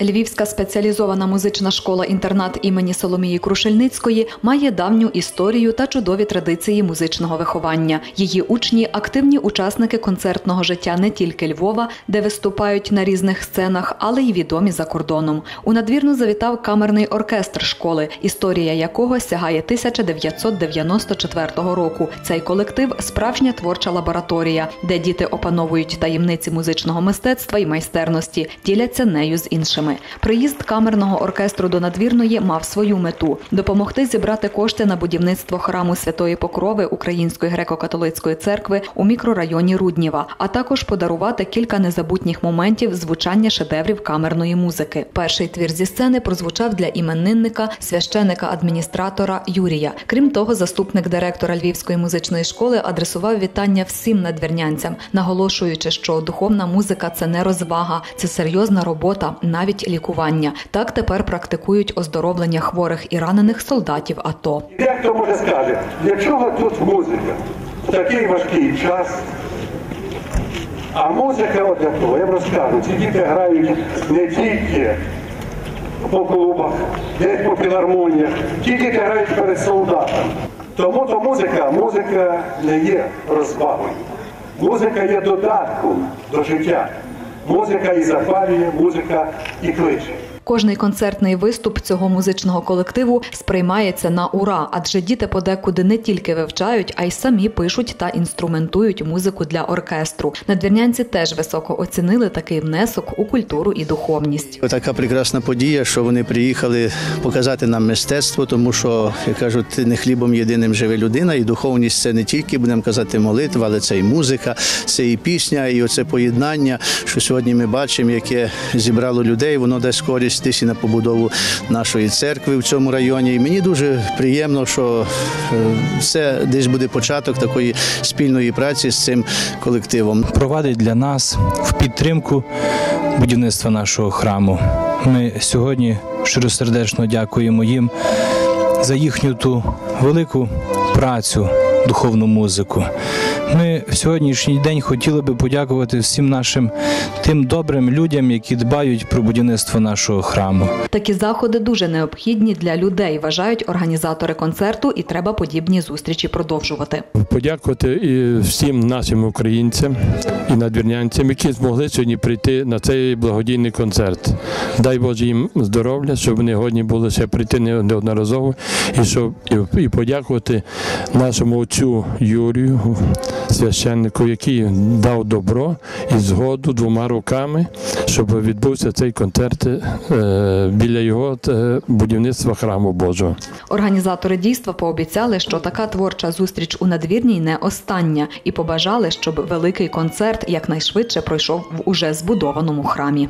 Львівська спеціалізована музична школа-інтернат імені Соломії Крушельницької має давню історію та чудові традиції музичного виховання. Її учні активні учасники концертного життя не тільки Львова, де виступають на різних сценах, але й відомі за кордоном. У надвірну завітав камерний оркестр школи, історія якого сягає 1994 року. Цей колектив справжня творча лабораторія, де діти опановують таємниці музичного мистецтва і майстерності, діляться нею з іншими іншими. Приїзд камерного оркестру до надвірної мав свою мету допомогти зібрати кошти на будівництво храму Святої Покрови Української греко-католицької церкви у мікрорайоні Рудніва, а також подарувати кілька незабутніх моментів звучання шедеврів камерної музики. Перший твір зі сцени прозвучав для іменинника, священика адміністратора Юрія. Крім того, заступник директора Львівської музичної школи адресував вітання всім надвірнянцям, наголошуючи, що духовна музика це не розвага, це серйозна робота, навіть навіть лікування. Так тепер практикують оздоровлення хворих і ранених солдатів. АТО. Як хто може скаже, для чого тут музика в такий важкий час? А музика от для того, я вам розкажу, ці діти грають не тільки по клубах, не по філармоніях, ті діти грають перед солдатами. Тому то музика, музика не є розбавою. Музика є додатком до життя. Музика і запалює, музика і кличе. Кожний концертний виступ цього музичного колективу сприймається на ура, адже діти подекуди не тільки вивчають, а й самі пишуть та інструментують музику для оркестру. Надвірнянці теж високо оцінили такий внесок у культуру і духовність. Така прекрасна подія, що вони приїхали показати нам мистецтво, тому що я кажу, ти не хлібом єдиним живе людина, і духовність це не тільки будемо казати молитва, але це і музика, це і пісня, і оце поєднання, що сьогодні ми бачимо, яке зібрало людей. Воно дасть користь десь на побудову нашої церкви в цьому районі. І мені дуже приємно, що це десь буде початок такої спільної праці з цим колективом. Провадить для нас в підтримку будівництва нашого храму. Ми сьогодні щиросердечно дякуємо їм за їхню ту велику працю, духовну музику. Ми в сьогоднішній день хотіли би подякувати всім нашим тим добрим людям, які дбають про будівництво нашого храму. Такі заходи дуже необхідні для людей, вважають організатори концерту, і треба подібні зустрічі продовжувати. Подякувати і всім нашим українцям і надвірнянцям, які змогли сьогодні прийти на цей благодійний концерт. Дай Боже їм здоров'я, щоб вони годні були ще прийти неодноразово, і щоб і подякувати нашому отцю Юрію священнику, який дав добро і згоду двома руками, щоб відбувся цей концерт е, біля його е, будівництва храму Божого. Організатори дійства пообіцяли, що така творча зустріч у надвірній не остання, і побажали, щоб великий концерт якнайшвидше пройшов в уже збудованому храмі.